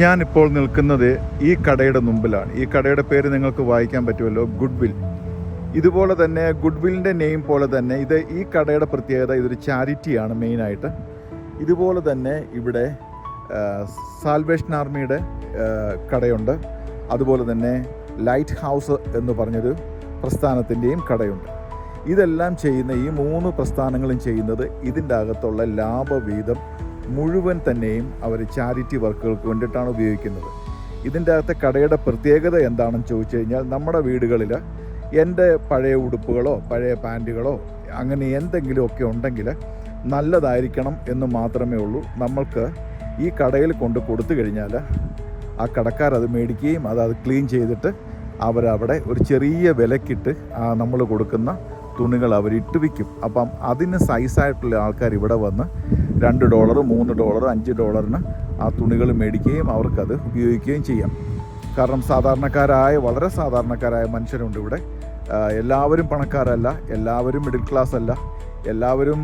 ഞാനിപ്പോൾ നിൽക്കുന്നത് ഈ കടയുടെ മുമ്പിലാണ്. ഈ കടയുടെ പേര് നിങ്ങൾക്ക് വായിക്കാൻ പറ്റുമല്ലോ ഗുഡ് വിൽ ഇതുപോലെ തന്നെ ഗുഡ് വില്ലിന്റെ നെയിം പോലെ തന്നെ ഇത് ഈ കടയുടെ പ്രത്യേകത ഇതൊരു ചാരിറ്റിയാണ് മെയിനായിട്ട്. ഇതുപോലെ തന്നെ ഇവിടെ സാൽവേഷൻ ആർമിയുടെ കടയുണ്ട്. അതുപോലെ തന്നെ ലൈറ്റ് ഹൗസ് എന്ന് പറഞ്ഞൊരു പ്രസ്ഥാനത്തിന്റെയും കടയുണ്ട്. ഇതെല്ലാം ചെയ്യുന്ന ഈ മൂന്ന് പ്രസ്ഥാനങ്ങളും ചെയ്യുന്നത് ഇതിന്റെ അകത്തുള്ള ലാഭവീതം മുഴുവൻ തന്നെയും അവർ ചാരിറ്റി വർക്കുകൾക്ക് വേണ്ടിയിട്ടാണ് ഉപയോഗിക്കുന്നത്. ഇതിന്റെ അകത്തെ കടയുടെ പ്രത്യേകത എന്താണെന്ന് ചോദിച്ചു കഴിഞ്ഞാൽ നമ്മുടെ വീടുകളിൽ എന്റെ പഴയ ഉടുപ്പുകളോ പഴയ പാന്റുകളോ അങ്ങനെ എന്തെങ്കിലുമൊക്കെ ഉണ്ടെങ്കിൽ നല്ലതായിരിക്കണം എന്ന് മാത്രമേ ഉള്ളൂ. നമ്മൾക്ക് ഈ കടയിൽ കൊണ്ട് കൊടുത്തു കഴിഞ്ഞാൽ ആ കടക്കാർ അത് മേടിക്കുകയും അത് അത് ക്ലീൻ ചെയ്തിട്ട് അവരവിടെ ഒരു ചെറിയ വിലക്കിട്ട് ആ നമ്മൾ കൊടുക്കുന്ന തുണികൾ അവരിട്ട് വിൽക്കും. അപ്പം അതിന് സൈസായിട്ടുള്ള ആൾക്കാർ ഇവിടെ വന്ന് രണ്ട് ഡോളർ മൂന്ന് ഡോളർ അഞ്ച് ഡോളറിന് ആ തുണികൾ മേടിക്കുകയും അവർക്കത് ഉപയോഗിക്കുകയും ചെയ്യാം. കാരണം സാധാരണക്കാരായ വളരെ സാധാരണക്കാരായ മനുഷ്യരുണ്ട് ഇവിടെ. എല്ലാവരും പണക്കാരല്ല എല്ലാവരും മിഡിൽ ക്ലാസ് അല്ല എല്ലാവരും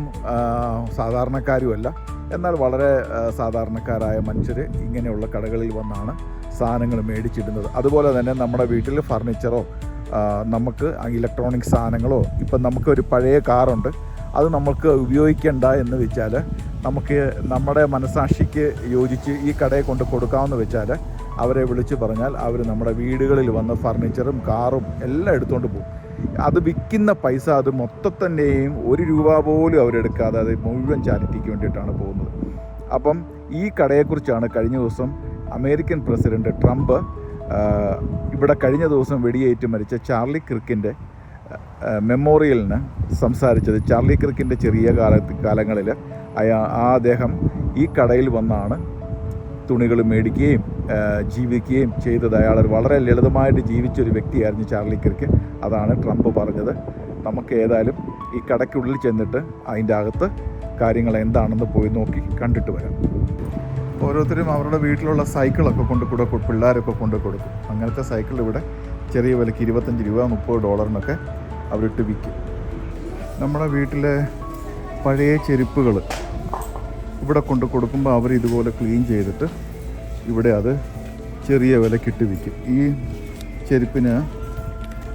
സാധാരണക്കാരുമല്ല. എന്നാൽ വളരെ സാധാരണക്കാരായ മനുഷ്യർ ഇങ്ങനെയുള്ള കടകളിൽ വന്നാണ് സാധനങ്ങൾ മേടിച്ചിടുന്നത്. അതുപോലെ തന്നെ നമ്മുടെ വീട്ടിൽ ഫർണിച്ചറോ നമുക്ക് ഇലക്ട്രോണിക് സാധനങ്ങളോ ഇപ്പം നമുക്കൊരു പഴയ കാറുണ്ട്. അത് നമുക്ക് ഉപയോഗിക്കേണ്ട എന്ന് വെച്ചാൽ നമുക്ക് നമ്മുടെ മനസാക്ഷിക്ക് യോജിച്ച് ഈ കടയെ കൊണ്ട് കൊടുക്കാമെന്ന് വെച്ചാൽ അവരെ വിളിച്ച് പറഞ്ഞാൽ അവർ നമ്മുടെ വീടുകളിൽ വന്ന് ഫർണിച്ചറും കാറും എല്ലാം എടുത്തുകൊണ്ട് പോകും. അത് വിൽക്കുന്ന പൈസ അത് മൊത്തത്തന്നെയും ഒരു രൂപ പോലും അവരെടുക്കാതെ അത് മുഴുവൻ ചാരിറ്റിക്ക് വേണ്ടിയിട്ടാണ് പോകുന്നത്. അപ്പം ഈ കടയെക്കുറിച്ചാണ് കഴിഞ്ഞ ദിവസം അമേരിക്കൻ പ്രസിഡന്റ് ട്രംപ് ഇവിടെ കഴിഞ്ഞ ദിവസം വെടിയേറ്റ് മരിച്ച ചാർലി ക്രിക്കിന്റെ മെമ്മോറിയലിന് സംസാരിച്ചത്. ചാർലി ക്രിക്കിന്റെ ചെറിയ കാല കാലങ്ങളിൽ അയാ ആ അദ്ദേഹം ഈ കടയിൽ വന്നാണ് തുണികൾ മേടിക്കുകയും ജീവിക്കുകയും ചെയ്തത്. അയാൾ വളരെ ലളിതമായിട്ട് ജീവിച്ചൊരു വ്യക്തിയായിരുന്നു ചാർലി ക്രിക്ക്. അതാണ് ട്രംപ് പറഞ്ഞത്. നമുക്ക് ഏതായാലും ഈ കടയ്ക്കുള്ളിൽ ചെന്നിട്ട് അതിന്റെ അകത്ത് കാര്യങ്ങൾ എന്താണെന്ന് പോയി നോക്കി കണ്ടിട്ട് വരാം. ഓരോരുത്തരും അവരുടെ വീട്ടിലുള്ള സൈക്കിളൊക്കെ കൊണ്ട് കൂടെ പിള്ളേരൊക്കെ കൊണ്ട് കൊടുക്കും. അങ്ങനത്തെ സൈക്കിൾ ഇവിടെ ചെറിയ വിലയ്ക്ക് ഇരുപത്തഞ്ച് രൂപ മുപ്പത് ഡോളറിനൊക്കെ അവരിട്ട് വിൽക്കും. നമ്മുടെ വീട്ടിലെ പഴയ ചെരുപ്പുകൾ ഇവിടെ കൊണ്ട് കൊടുക്കുമ്പോൾ അവർ ഇതുപോലെ ക്ലീൻ ചെയ്തിട്ട് ഇവിടെ അത് ചെറിയ വിലക്കിട്ട് വിൽക്കും. ഈ ചെരുപ്പിന്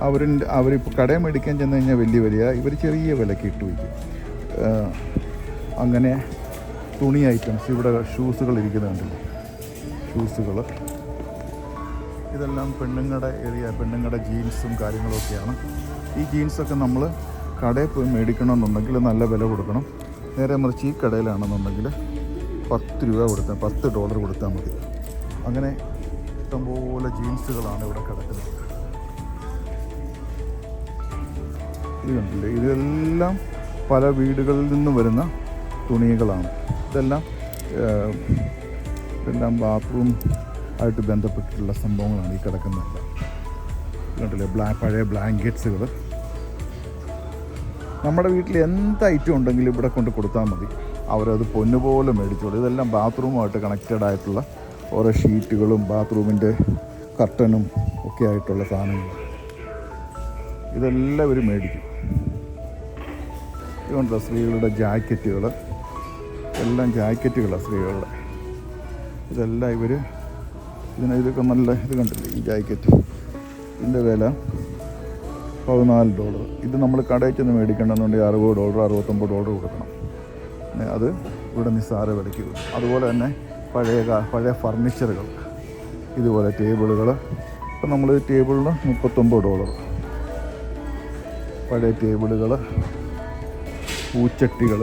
അവരുടെ അവരിപ്പോൾ കടയിൽ മേടിക്കാൻ ചെന്ന് കഴിഞ്ഞാൽ വലിയ വിലയ. ഇവർ ചെറിയ വിലക്ക് ഇട്ട് വിൽക്കും. അങ്ങനെ തുണി ഐറ്റംസ് ഇവിടെ ഷൂസുകൾ ഇരിക്കുന്നുണ്ടല്ലോ ഷൂസുകൾ ഇതെല്ലാം പെണ്ണുങ്ങളുടെ ഏരിയ പെണ്ണുങ്ങളുടെ ജീൻസും കാര്യങ്ങളൊക്കെയാണ്. ഈ ജീൻസൊക്കെ നമ്മൾ കടയിൽ പോയി മേടിക്കണമെന്നുണ്ടെങ്കിൽ നല്ല വില കൊടുക്കണം. നേരെ മറിച്ച് ഈ കടയിലാണെന്നുണ്ടെങ്കിൽ പത്ത് രൂപ കൊടുത്താൽ പത്ത് ഡോളർ കൊടുത്താൽ മതി. അങ്ങനെ ഇഷ്ടംപോലെ ജീൻസുകളാണ് ഇവിടെ കിടക്കുന്നത് ഇത് കണ്ടില്ലേ? ഇതെല്ലാം പല വീടുകളിൽ നിന്ന് വരുന്ന തുണികളാണ്. ഇതെല്ലാം എല്ലാം ബാത്റൂം ആയിട്ട് ബന്ധപ്പെട്ടിട്ടുള്ള സംഭവങ്ങളാണ് ഈ കിടക്കുന്നതെല്ലാം ഇതുണ്ടല്ലേ ബ്ലാ പഴയ ബ്ലാങ്കറ്റ്സുകൾ നമ്മുടെ വീട്ടിൽ എന്ത് ഐറ്റം ഉണ്ടെങ്കിലും ഇവിടെ കൊണ്ട് കൊടുത്താൽ മതി. അവരത് പൊന്നുപോലെ മേടിച്ചോളൂ. ഇതെല്ലാം ബാത്റൂമുമായിട്ട് കണക്റ്റഡ് ആയിട്ടുള്ള ഓരോ ഷീറ്റുകളും ബാത്റൂമിന്റെ കർട്ടനും ഒക്കെ ആയിട്ടുള്ള സാധനങ്ങൾ ഇതെല്ലാം ഇവർ മേടിക്കും. ഇതുകൊണ്ടുള്ള സ്ത്രീകളുടെ ജാക്കറ്റുകൾ എല്ലാം ജാക്കറ്റുകളാണ് സ്ത്രീകളുടെ. ഇതെല്ലാം ഇവർ ഇതിന് ഇതൊക്കെ നല്ല ഇത് കണ്ടില്ലേ? ഈ ജാക്കറ്റ്. ഇതിന്റെ വില പതിനാല് ഡോളർ. ഇത് നമ്മൾ കടയിൽ ചെന്ന് മേടിക്കണമെന്നുണ്ടെങ്കിൽ അറുപത് ഡോളർ അറുപത്തൊമ്പത് ഡോളർ കൊടുക്കണം. അത് ഇവിടെ നിസ്സാര വിലയ്ക്ക് കിട്ടും. അതുപോലെ തന്നെ പഴയ പഴയ ഫർണിച്ചറുകൾ. ഇതുപോലെ ടേബിളുകൾ. ഇപ്പം നമ്മൾ ടേബിളിന് മുപ്പത്തൊമ്പത് ഡോളർ. പഴയ ടേബിളുകൾ പൂച്ചട്ടികൾ.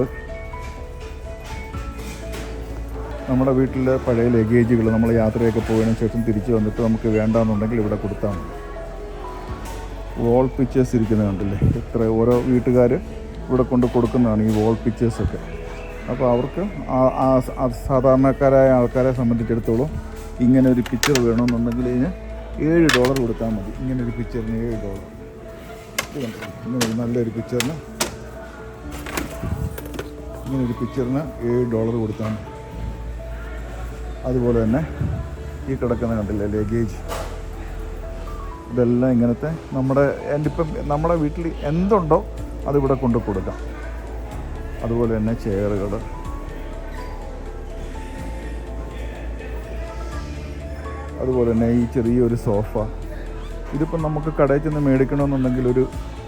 നമ്മുടെ വീട്ടിലെ പഴയ ലഗേജുകൾ നമ്മൾ യാത്രയൊക്കെ പോയതിനു ശേഷം തിരിച്ച് വന്നിട്ട് നമുക്ക് വേണ്ടാന്നുണ്ടെങ്കിൽ ഇവിടെ കൊടുത്താൽ മതി. വോൾ പിക്ചേഴ്സ് ഇരിക്കുന്നത് കണ്ടില്ലേ? എത്ര ഓരോ വീട്ടുകാർ ഇവിടെ കൊണ്ട് കൊടുക്കുന്നതാണ് ഈ വോൾ പിക്ചേഴ്സൊക്കെ അപ്പോൾ അവർക്ക് സാധാരണക്കാരായ ആൾക്കാരെ സംബന്ധിച്ചിടത്തോളം ഇങ്ങനെ ഒരു പിക്ചർ വേണമെന്നുണ്ടെങ്കിൽ ഇതിന് ഏഴ് ഡോളർ കൊടുത്താൽ മതി. ഇങ്ങനെ ഒരു പിക്ചറിന് ഏഴ് ഡോളർ ഇങ്ങനെ നല്ലൊരു പിക്ചറിന് ഇങ്ങനെ ഒരു പിക്ചറിന് ഏഴ് ഡോളർ കൊടുത്താൽ മതി. അതുപോലെ തന്നെ ഈ കിടക്കുന്ന കണ്ടില്ലേ ലഗേജ് ഇതെല്ലാം ഇങ്ങനത്തെ നമ്മുടെ എന്റെ ഇപ്പം നമ്മുടെ വീട്ടിൽ എന്തുണ്ടോ അതിവിടെ കൊണ്ട് കൊടുക്കാം. അതുപോലെ തന്നെ ചെയറുകൾ അതുപോലെ തന്നെ ഈ ചെറിയൊരു സോഫ. ഇതിപ്പം നമുക്ക് കടയിൽ ചെന്ന് മേടിക്കണമെന്നുണ്ടെങ്കിൽ ഒരു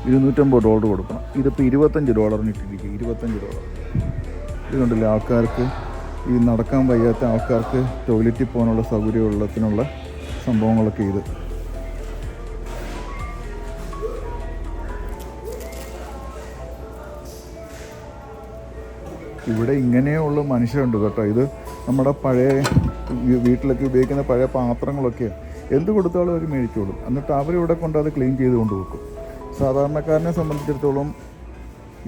ഇരുന്നൂറ്റമ്പത് ഡോളർ കൊടുക്കണം. ഇതിപ്പോൾ ഇരുപത്തഞ്ച് ഡോളറിന് ഇട്ടിരിക്കുക ഇരുപത്തഞ്ച് ഡോളർ. ഇതുകൊണ്ടില്ല ആൾക്കാർക്ക് ഈ നടക്കാൻ വയ്യാത്ത ആൾക്കാർക്ക് ടോയ്ലറ്റിൽ പോകാനുള്ള സൗകര്യമുള്ളതിനുള്ള സംഭവങ്ങളൊക്കെ ഇത്. ഇവിടെ ഇങ്ങനെയുള്ള മനുഷ്യരുണ്ട് കേട്ടോ. ഇത് നമ്മുടെ പഴയ വീട്ടിലൊക്കെ ഉപയോഗിക്കുന്ന പഴയ പാത്രങ്ങളൊക്കെ എന്ത് കൊടുത്താലും അവർ മേടിച്ചോളും. എന്നിട്ട് അവരിവിടെ കൊണ്ട് അത് ക്ലീൻ ചെയ്ത് കൊണ്ടുവെക്കും സാധാരണക്കാരനെ സംബന്ധിച്ചിടത്തോളം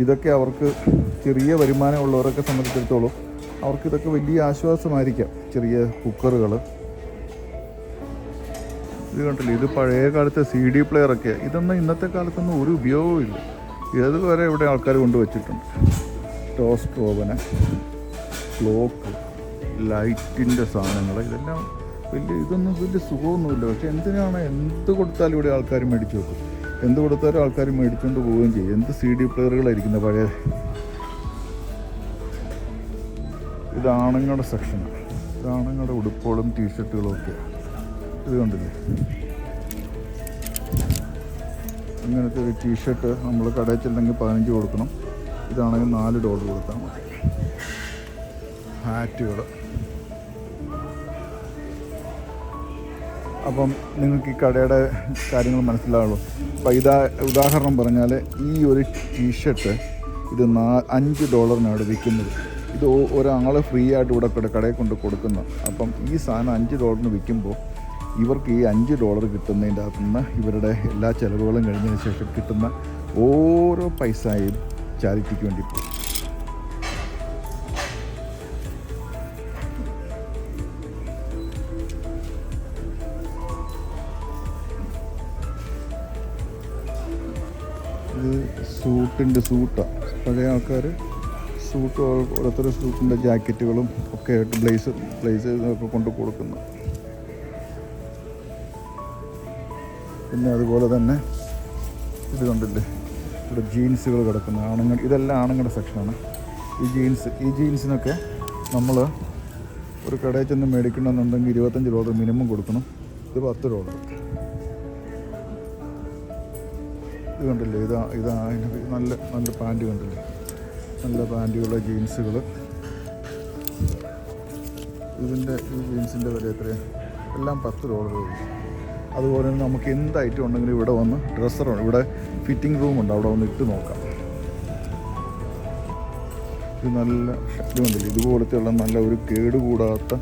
ഇതൊക്കെ അവർക്ക് ചെറിയ വരുമാനമുള്ളവരൊക്കെ സംബന്ധിച്ചിടത്തോളം അവർക്ക് ഇതൊക്കെ വലിയ ആശ്വാസമായിരിക്കാം. ചെറിയ കുക്കറുകൾ ഇത് കണ്ടില്ലേ? ഇത് പഴയ കാലത്തെ സി ഡി പ്ലെയറൊക്കെ ഇതൊന്നും ഇന്നത്തെ കാലത്തൊന്നും ഒരു ഉപയോഗവും ഇല്ല. ഏതുവരെ ഇവിടെ ആൾക്കാർ കൊണ്ടുവച്ചിട്ടുണ്ട് ടോസ്റ്റ് ഓവന് ക്ലോക്ക് ലൈറ്റിന്റെ സാധനങ്ങൾ ഇതെല്ലാം വലിയ ഇതൊന്നും വലിയ സുഖമൊന്നുമില്ല. പക്ഷെ എന്തിനാണ് എന്ത് കൊടുത്താലും ഇവിടെ ആൾക്കാർ മേടിച്ചു വെക്കും? എന്ത് കൊടുത്താലും ആൾക്കാർ മേടിച്ചുകൊണ്ട് പോവുകയും ചെയ്യും. എന്ത് സി ഡി പ്ലെയറുകളായിരിക്കുന്നത് പഴയ ഇത് ആണുങ്ങളുടെ സെക്ഷനാണ് ആണുങ്ങളുടെ ഉടുപ്പുകളും ടീഷർട്ടുകളും ഒക്കെയാണ് ഇത് കണ്ടില്ലേ? ഇങ്ങനത്തെ ഒരു ടീഷർട്ട് നമ്മൾ കടയിൽ ചെല്ലെങ്കിൽ പതിനഞ്ച് കൊടുക്കണം. ഇതാണെങ്കിൽ നാല് ഡോളർ കൊടുത്താൽ മതി. ഹാറ്റുകൾ അപ്പം നിങ്ങൾക്ക് ഈ കടയുടെ കാര്യങ്ങൾ മനസ്സിലാവുള്ളൂ. അപ്പോൾ ഇതാ ഉദാഹരണം പറഞ്ഞാൽ ഈ ഒരു ടീഷർട്ട് ഇത് നാ അഞ്ച് ഡോളറിനാണ് വിൽക്കുന്നത്. ഇത് ഒരാൾ ഫ്രീ ആയിട്ട് ഇവിടെ കട കടയിൽ കൊണ്ട് കൊടുക്കുന്നു. അപ്പം ഈ സാധനം അഞ്ച് ഡോളറിന് വിൽക്കുമ്പോൾ ഇവർക്ക് ഈ അഞ്ച് ഡോളർ കിട്ടുന്നതിന്റെ അകത്തുനിന്ന് ഇവരുടെ എല്ലാ ചിലവുകളും കഴിഞ്ഞതിന് ശേഷം കിട്ടുന്ന ഓരോ പൈസയും ചാരിറ്റിക്ക് വേണ്ടി പോകും. ഇത് സൂട്ടിന്റെ സൂട്ടാണ് പഴയ ആൾക്കാർ സൂട്ട് ഓരോരുത്തരും സൂട്ടിന്റെ ജാക്കറ്റുകളും ഒക്കെ ആയിട്ട് ബ്ലേസ് ബ്ലേസ് ഒക്കെ കൊണ്ട് കൊടുക്കുന്നു. പിന്നെ അതുപോലെ തന്നെ ഇത് കണ്ടില്ലേ? ഇവിടെ ജീൻസുകൾ കിടക്കുന്ന ആണുങ്ങൾ ഇതെല്ലാം ആണുങ്ങളുടെ സെക്ഷനാണ് ഈ ജീൻസ് ഈ ജീൻസിനൊക്കെ നമ്മൾ ഒരു കടയിൽ ചെന്ന് മേടിക്കണമെന്നുണ്ടെങ്കിൽ ഇരുപത്തഞ്ച് ഡോളർ മിനിമം കൊടുക്കണം. ഇത് പത്ത് ഡോളർ ഇത് കണ്ടില്ലേ? ഇതാ ഇതാ നല്ല നല്ല പാന്റ് കണ്ടില്ലേ? നല്ല പാന്റുകൾ ജീൻസുകൾ ഇതിന്റെ ഈ ജീൻസിന്റെ വില എത്രയാണ് എല്ലാം പത്ത് ഡോളറേ അതുപോലെ തന്നെ നമുക്ക് എന്ത് ഐറ്റം ഉണ്ടെങ്കിലും ഇവിടെ വന്ന് ഡ്രസ്സറുണ്ട് ഇവിടെ ഫിറ്റിംഗ് റൂം ഉണ്ട്. അവിടെ വന്ന് ഇട്ട് നോക്കാം. ഇത് നല്ല ഷർട്ട് കണ്ടില്ലേ? ഇതുപോലത്തെയുള്ള നല്ല ഒരു കേടുകൂടാത്ത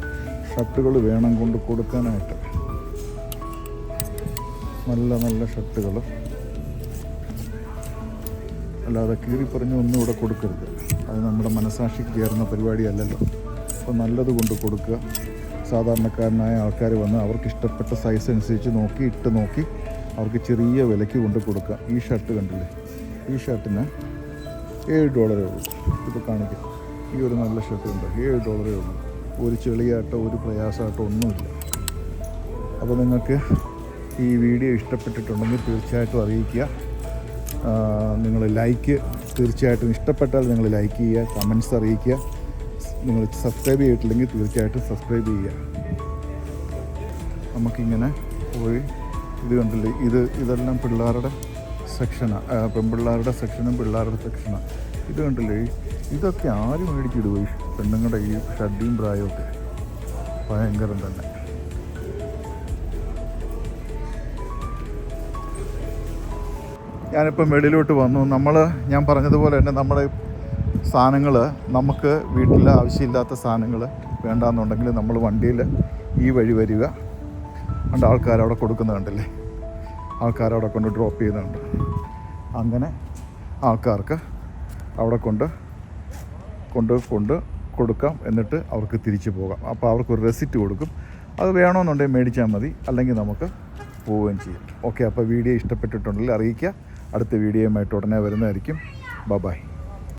ഷർട്ടുകൾ വേണം കൊണ്ട് കൊടുക്കാനായിട്ട്. നല്ല നല്ല ഷർട്ടുകൾ അല്ലാതെ കീറി പറഞ്ഞ് ഒന്നും ഇവിടെ കൊടുക്കരുത്. അത് നമ്മുടെ മനസാക്ഷിക്ക് ചേർന്ന പരിപാടിയല്ലല്ലോ. അപ്പോൾ നല്ലത് കൊണ്ട് കൊടുക്കുക. സാധാരണക്കാരനായ ആൾക്കാർ വന്ന് അവർക്ക് ഇഷ്ടപ്പെട്ട സൈസ് അനുസരിച്ച് നോക്കി ഇട്ട് നോക്കി അവർക്ക് ചെറിയ വിലയ്ക്ക് കൊണ്ട് കൊടുക്കുക. ഈ ഷർട്ട് കണ്ടില്ലേ? ഈ ഷർട്ടിന് ഏഴ് ഡോളറേ ഉള്ളൂ. ഇത് കാണിക്കാം. ഈ ഒരു നല്ല ഷർട്ട് ഉണ്ട് ഏഴ് ഡോളറേ ഉള്ളൂ. ഒരു ചെളിയാട്ടോ ഒരു പ്രയാസമായിട്ടോ ഒന്നുമില്ല. അപ്പോൾ നിങ്ങൾക്ക് ഈ വീഡിയോ ഇഷ്ടപ്പെട്ടിട്ടുണ്ടെങ്കിൽ തീർച്ചയായിട്ടും അറിയിക്കുക. നിങ്ങൾ ലൈക്ക് തീർച്ചയായിട്ടും ഇഷ്ടപ്പെട്ടാൽ നിങ്ങൾ ലൈക്ക് ചെയ്യുക കമൻസ് അറിയിക്കുക. നിങ്ങൾ സബ്സ്ക്രൈബ് ചെയ്തിട്ടില്ലെങ്കിൽ തീർച്ചയായിട്ടും സബ്സ്ക്രൈബ് ചെയ്യുക. നമുക്കിങ്ങനെ പോയി ഇത് കണ്ടില്ലേ? ഇത് ഇതെല്ലാം പിള്ളേരുടെ സെക്ഷനാണ് പെൺപിള്ളേരുടെ സെക്ഷനും പിള്ളേരുടെ സെക്ഷനാണ് ഇത് കണ്ടില്ലേ? ഇതൊക്കെ ആരും മേടിച്ചിടുവോ ഈ പെണ്ണുങ്ങളുടെ ഈ ഷഡ്ഡിയും പ്രായമൊക്കെ ഭയങ്കരം തന്നെ. ഞാനിപ്പം വെളിയിലോട്ട് വന്നു. നമ്മൾ ഞാൻ പറഞ്ഞതുപോലെ തന്നെ നമ്മുടെ സാധനങ്ങൾ നമുക്ക് വീട്ടിൽ ആവശ്യമില്ലാത്ത സാധനങ്ങൾ വേണ്ടാന്നുണ്ടെങ്കിൽ നമ്മൾ വണ്ടിയിൽ ഈ വഴി വരിക. കണ്ട് ആൾക്കാരവിടെ കണ്ടില്ലേ? ആൾക്കാർ കൊണ്ട് ഡ്രോപ്പ് ചെയ്യുന്നുണ്ട്. അങ്ങനെ ആൾക്കാർക്ക് അവിടെ കൊണ്ട് കൊണ്ട് കൊണ്ട് കൊടുക്കാം. എന്നിട്ട് അവർക്ക് തിരിച്ചു പോകാം. അപ്പോൾ അവർക്കൊരു റെസിറ്റ് കൊടുക്കും. അത് വേണമെന്നുണ്ടെങ്കിൽ മേടിച്ചാൽ മതി. അല്ലെങ്കിൽ നമുക്ക് പോവുകയും ചെയ്യാം. ഓക്കെ അപ്പോൾ വീഡിയോ ഇഷ്ടപ്പെട്ടിട്ടുണ്ടെങ്കിൽ അറിയിക്കുക. അടുത്ത വീഡിയോയുമായിട്ട് ഉടനെ വരുന്നതായിരിക്കും. ബ ബൈ